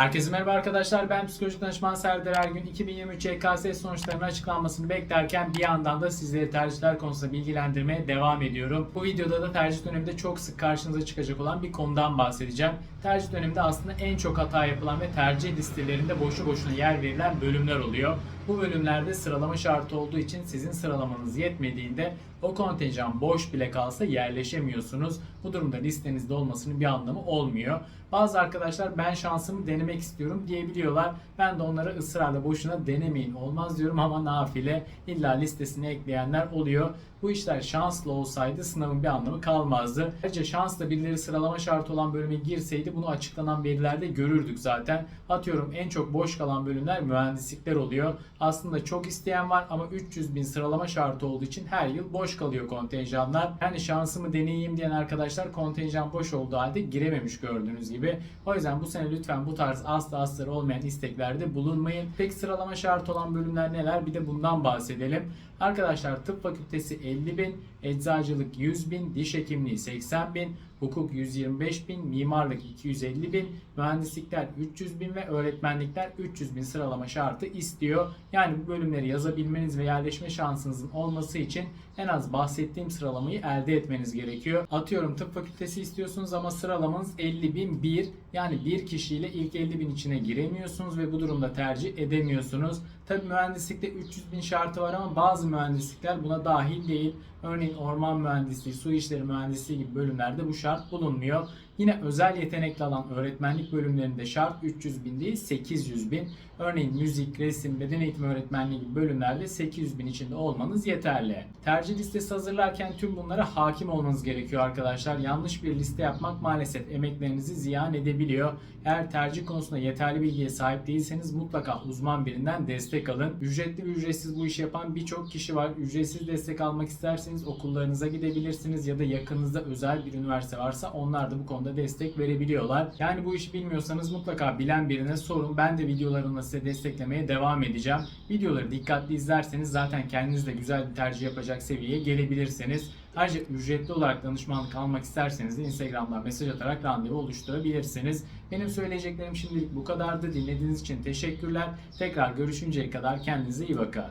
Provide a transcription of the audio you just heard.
Herkese merhaba arkadaşlar. Ben psikolojik danışman Serdar Ergün. 2023 YKS sonuçlarının açıklanmasını beklerken bir yandan da sizleri tercihler konusunda bilgilendirmeye devam ediyorum. Bu videoda da tercih döneminde çok sık karşınıza çıkacak olan bir konudan bahsedeceğim. Tercih döneminde aslında en çok hata yapılan ve tercih listelerinde boşu boşuna yer verilen bölümler oluyor. Bu bölümlerde sıralama şartı olduğu için sizin sıralamanız yetmediğinde o kontenjan boş bile kalsa yerleşemiyorsunuz. Bu durumda listenizde olmasının bir anlamı olmuyor. Bazı arkadaşlar ben şansımı denemek istiyorum diyebiliyorlar. Ben de onlara ısrarla boşuna denemeyin olmaz diyorum ama nafile illa listesine ekleyenler oluyor. Bu işler şanslı olsaydı sınavın bir anlamı kalmazdı. Ayrıca şansla birileri sıralama şartı olan bölüme girseydi bunu açıklanan verilerde görürdük zaten. Atıyorum en çok boş kalan bölümler mühendislikler oluyor. Aslında çok isteyen var ama 300 bin sıralama şartı olduğu için her yıl boş kalıyor kontenjanlar. Yani şansımı deneyeyim diyen arkadaşlar kontenjan boş olduğu halde girememiş gördüğünüz gibi. O yüzden bu sene lütfen bu tarz aslı asları olmayan isteklerde bulunmayın. Peki sıralama şartı olan bölümler neler? Bir de bundan bahsedelim. Arkadaşlar tıp fakültesi 50 bin, eczacılık 100 bin, diş hekimliği 80 bin, hukuk 125 bin, mimarlık 250 bin, mühendislikler 300 bin ve öğretmenlikler 300 bin sıralama şartı istiyor. Yani bu bölümleri yazabilmeniz ve yerleşme şansınızın olması için en az bahsettiğim sıralamayı elde etmeniz gerekiyor. Atıyorum tıp fakültesi istiyorsunuz ama sıralamanız 50 bin 1 yani bir kişiyle ilk 50 bin içine giremiyorsunuz ve bu durumda tercih edemiyorsunuz. Tabi mühendislikte 300 bin şartı var ama bazı mühendislikler buna dahil değil. Örneğin orman mühendisliği, su işleri mühendisliği gibi bölümlerde bu şart bulunmuyor. Yine özel yetenekli alan öğretmenlik bölümlerinde şart 300 bin değil 800 bin. Örneğin müzik, resim, beden eğitimi öğretmenliği gibi bölümlerde 800 bin içinde olmanız yeterli. Tercih listesi hazırlarken tüm bunlara hakim olmanız gerekiyor arkadaşlar. Yanlış bir liste yapmak maalesef emeklerinizi ziyan edebiliyor. Eğer tercih konusunda yeterli bilgiye sahip değilseniz mutlaka uzman birinden destek alın. Ücretli ve ücretsiz bu işi yapan birçok kişi var. Ücretsiz destek almak isterseniz okullarınıza gidebilirsiniz ya da yakınınızda özel bir üniversite varsa onlar da bu konuda destek verebiliyorlar. Yani bu işi bilmiyorsanız mutlaka bilen birine sorun. Ben de videolarımla size desteklemeye devam edeceğim. Videoları dikkatli izlerseniz zaten kendiniz de güzel bir tercih yapacak seviyeye gelebilirsiniz. Ayrıca ücretli olarak danışmanlık almak isterseniz de Instagram'dan mesaj atarak randevu oluşturabilirsiniz. Benim söyleyeceklerim şimdilik bu kadardı. Dinlediğiniz için teşekkürler. Tekrar görüşünceye kadar kendinize iyi bakın.